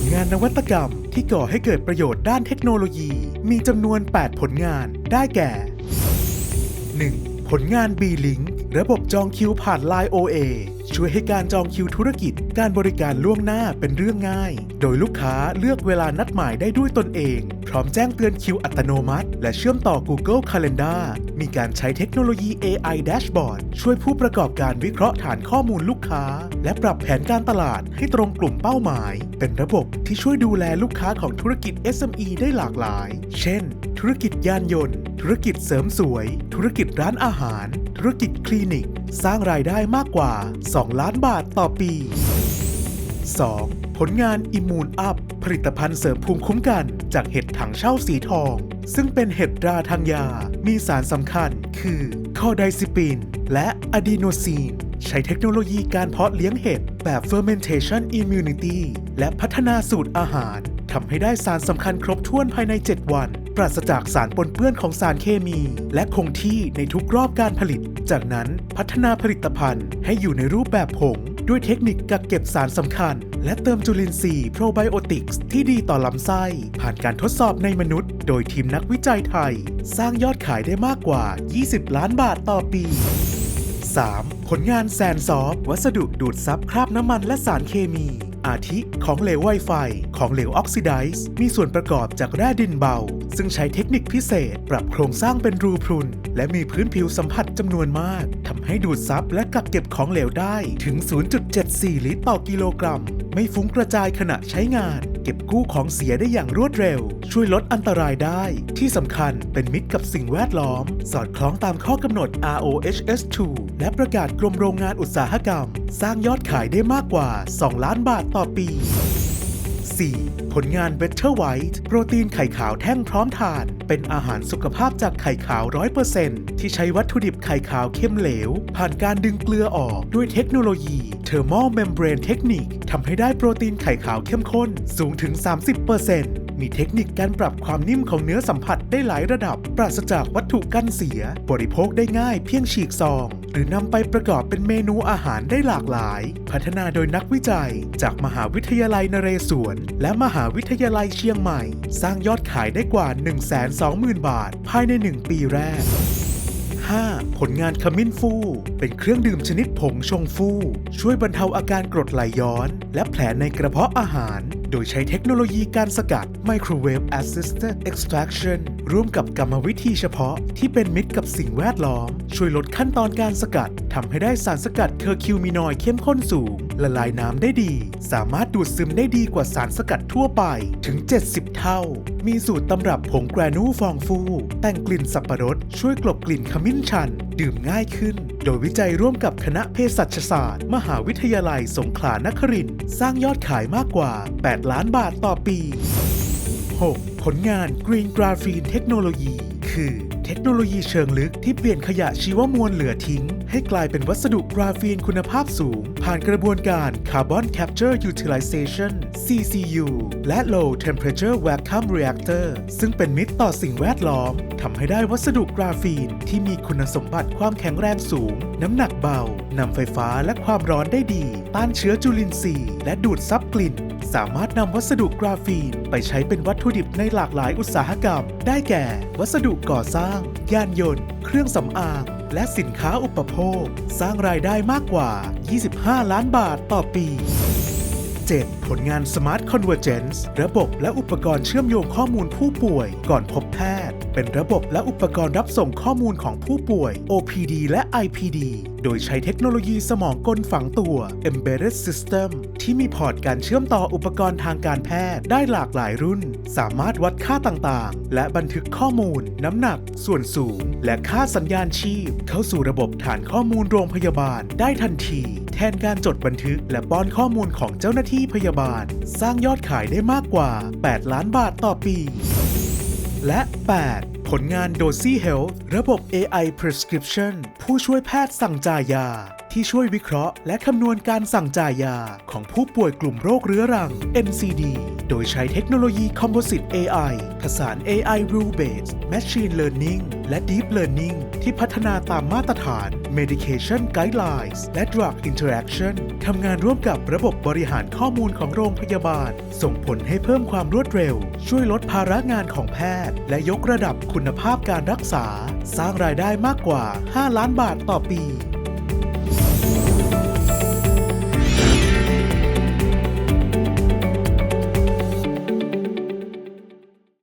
ลงานนวัตกรรมที่ก่อให้เกิดประโยชน์ด้านเทคโนโลยี มีจำนวน 8 ผลงานได้แก่ 1. ผลงาน B-Link ระบบจองคิวผ่าน Line OA ช่วยให้การจองคิวธุรกิจการบริการล่วงหน้าเป็นเรื่องง่าย โดยลูกค้าเลือกเวลานัดหมายได้ด้วยตนเอง พร้อมแจ้งเตือนคิวอัตโนมัติ และเชื่อมต่อ Google Calendar มีการใช้เทคโนโลยี AI Dashboard ช่วยผู้ประกอบการวิเคราะห์ฐานข้อมูลลูกค้า และปรับแผนการตลาดให้ตรงกลุ่มเป้าหมาย เป็นระบบที่ช่วยดูแลลูกค้าของธุรกิจ SME ได้หลากหลาย เช่น ธุรกิจยานยนต์ ธุรกิจเสริมสวย ธุรกิจร้านอาหาร ธุรกิจคลินิก สร้างรายได้มากกว่า 2 ล้านบาทต่อปี 2. ผลงานอิมูนอัพ ผลิตภัณฑ์เสริมภูมิคุ้มกัน จากเห็ดถังเช่าสีทอง ซึ่งเป็นเห็ดราทางยา มีสารสำคัญ คือคอไดซิปิน และอะดีโนซีน ใช้เทคโนโลยีการเพาะเลี้ยงเห็ดแบบ fermentation immunity และพัฒนาสูตรอาหารทำให้ได้สารสำคัญครบถ้วนภายใน 7 วัน ปราศจากสารปนเปื้อนของสารเคมี และคงที่ในทุกรอบการผลิต จากนั้นพัฒนาผลิตภัณฑ์ให้อยู่ในรูปแบบผง ด้วยเทคนิคกักเก็บสารสำคัญ และเติมจุลินทรีย์โปรไบโอติกส์ที่ดีต่อลำไส้ ผ่านการทดสอบในมนุษย์ โดยทีมนักวิจัยไทย สร้างยอดขายได้มากกว่า 20 ล้านบาทต่อปี 3. ผลงานแซนซอฟวัสดุดูดซับคราบน้ำมันและสารเคมี อาทิของเหลวไวไฟ ของเหลวออกซิไดซ์มีส่วนประกอบจากแร่ดินเบา ซึ่งใช้เทคนิคพิเศษ ปรับโครงสร้างเป็นรูพรุน และมีพื้นผิวสัมผัสจำนวนมากทำให้ดูดซับและกักเก็บของเหลวได้ถึง 0.74 ลิตรต่อกิโลกรัม ไม่ฟุ้งกระจายขณะใช้งาน เก็บกู้ของเสียได้อย่างรวดเร็ว ช่วยลดอันตรายได้ ที่สำคัญเป็นมิตรกับสิ่งแวดล้อม สอดคล้องตามข้อกำหนด ROHS2 และประกาศกรมโรงงานอุตสาหกรรม สร้างยอดขายได้มากกว่า 2 ล้านบาทต่อปี 4. ผลงาน Better White โปรตีนไข่ขาวแท่งพร้อมทาน เป็นอาหารสุขภาพจากไข่ขาว 100%ที่ใช้วัตถุดิบไข่ขาวเข้มเหลว ผ่านการดึงเกลือออกด้วยเทคโนโลยี Thermal Membrane Technique ทำให้ได้โปรตีนไข่ขาวเข้มข้นสูงถึง 30% มีเทคนิคการปรับความนิ่มของเนื้อสัมผัสได้หลายระดับ ปราศจากวัตถุกันเสีย บริโภคได้ง่ายเพียงฉีกซอง หรือนำไปประกอบเป็นเมนูอาหารได้หลากหลาย พัฒนาโดยนักวิจัย จากมหาวิทยาลัยนเรศวร และมหาวิทยาลัยเชียงใหม่ สร้างยอดขายได้กว่า 120,000 บาท ภายใน 1 ปีแรก 5. ผลงานขมิ้นฟู เป็นเครื่องดื่มชนิดผงชงฟู ช่วยบรรเทาอาการกรดไหลย้อน และแผลในกระเพาะอาหาร โดยใช้เทคโนโลยีการสกัด Microwave Assisted Extraction ร่วมกับกรรมวิธีเฉพาะที่เป็นมิตรกับสิ่งแวดล้อม ช่วยลดขั้นตอนการสกัดทำให้ได้สารสกัดเคอร์คิวมินอยด์เข้มข้นสูง ละลายน้ำได้ดี สามารถดูดซึมได้ดีกว่าสารสกัดทั่วไปถึง 70 เท่า มีสูตรตำรับผงแกรนูฟองฟู แต่งกลิ่นสับปะรด ช่วยกลบกลิ่นขมิ้นชัน ดื่มง่ายขึ้นโดยวิจัยร่วมกับคณะเภสัชศาสตร์ มหาวิทยาลัยสงขลานครินทร์สร้างยอดขายมากกว่า 8 ล้านบาทต่อปี 6. ผลงาน Green Graphene Technology คือเทคโนโลยีเชิงลึกที่เปลี่ยนขยะชีวมวลเหลือทิ้ง ให้กลายเป็นวัสดุกราฟีนคุณภาพสูง ผ่านกระบวนการ Carbon Capture Utilization CCU และ Low Temperature Vacuum Reactor ซึ่งเป็นมิตรต่อสิ่งแวดล้อมทำให้ได้วัสดุกราฟีนที่มีคุณสมบัติความแข็งแรงสูง น้ำหนักเบานำไฟฟ้าและความร้อนได้ดี ต้านเชื้อจุลินทรีย์ และดูดซับกลิ่น สามารถนำวัสดุกราฟีนไปใช้เป็นวัตถุดิบในหลากหลายอุตสาหกรรม ได้แก่ วัสดุก่อสร้าง ยานยนต์ เครื่องสำอาง และสินค้าอุปโภค สร้างรายได้มากกว่า 25 ล้านบาทต่อปี 7. ผลงาน Smart Convergence ระบบและอุปกรณ์เชื่อมโยงข้อมูลผู้ป่วยก่อนพบแพทย์ เป็นระบบและอุปกรณ์รับส่งข้อมูลของผู้ป่วย OPD และ IPD โดยใช้เทคโนโลยีสมองกลฝังตัว Embedded System ที่มีพอร์ตการเชื่อมต่ออุปกรณ์ทางการแพทย์ได้หลากหลายรุ่น สามารถวัดค่าต่างๆ และบันทึกข้อมูล น้ำหนัก ส่วนสูง และค่าสัญญาณชีพ เข้าสู่ระบบฐานข้อมูลโรงพยาบาลได้ทันที แทนการจดบันทึกและป้อนข้อมูลของเจ้าหน้าที่พยาบาล สร้างยอดขายได้มากกว่า 8 ล้านบาทต่อปี และ 8 ผลงาน d o s y Health ระบบ AI Prescription ผู้ช่วยแพทย์สั่งจ่ายยา ที่ช่วยวิเคราะห์ และคำนวณการสั่งจ่ายยา ของผู้ป่วยกลุ่มโรคเรื้อรัง NCD โดยใช้เทคโนโลยี Composite AI ผสาน AI Rule Based Machine Learning และ Deep Learning ที่พัฒนาตามมาตรฐาน Medication Guidelines และ Drug Interaction ทำงานร่วมกับระบบบริหารข้อมูลของโรงพยาบาล ส่งผลให้เพิ่มความรวดเร็ว ช่วยลดภาระงานของแพทย์ และยกระดับคุณภาพการรักษา สร้างรายได้มากกว่า 5 ล้านบาทต่อปี